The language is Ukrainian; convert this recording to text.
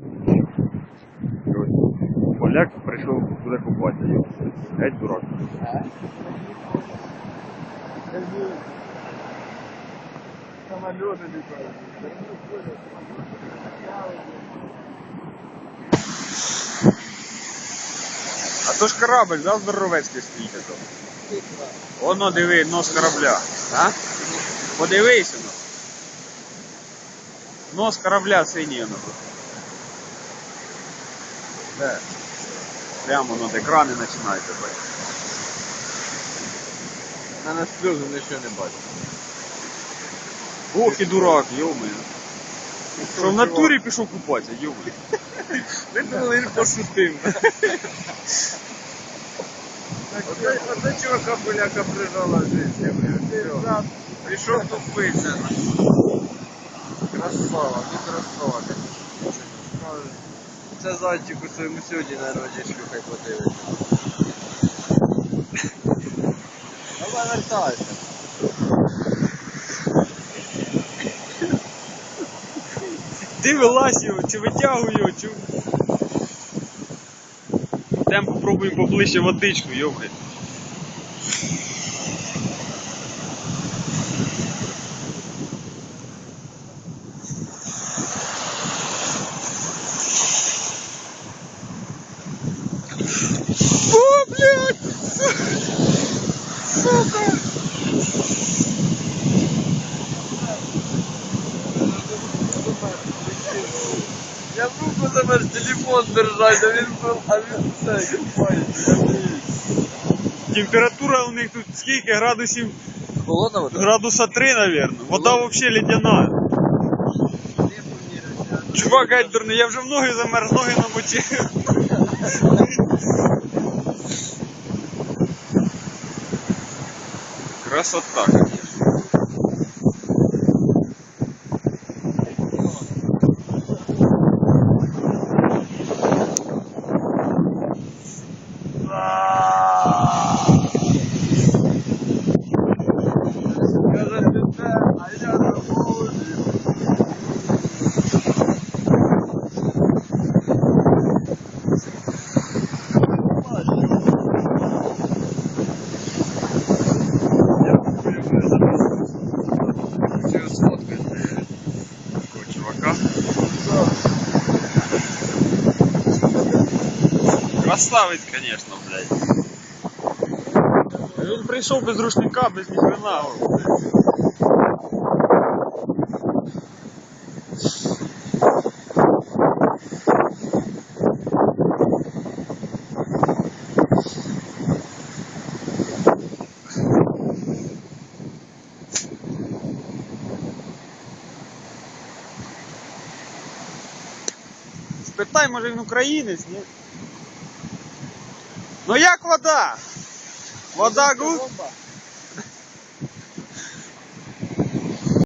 І Поляк прийшов туди купатися. його. Геть дурак. Самолеты летают. А то ж корабль, да, здоровецький стоїть ото. Воно диви, нос корабля. А? Подивись воно. Нос корабля синій воно тут. Прямо воно де крани починають бачити. На нас сльози нічого не бачу. Ох і дурак, йоми. Що в натурі пішов купатися, йоми. Ми думали, він пошутив. Оце чувака поляка прижала життя, блядь. Прийшов тупиться. Красава, ну красава, конечно. Це зайчику своєму сьогодні на родичку хай подивиться. Давай вертайся. Ти вилазь його, чи витягуй його, чи. Йдемо попробуємо поближче водичку, йоми. Блядь! Сука! Я в руку замер телефон держать, а він був, а він все. Температура у них тут скільки? Градусів? Холодна вода? Градуса 3, наверное. Вода вообще ледяна. Чувак, геть дурний, я вже в ноги замерз, ноги намочив. Красота, конечно. Каже, тебе, а я на вулиці. Хотів сфоткати. Такого чувака. Красавець, конечно, блядь. Він прийшов без рушника, без ніхрена. Спитай, може він українець, ні? Ну як вода? Вода? Бомба.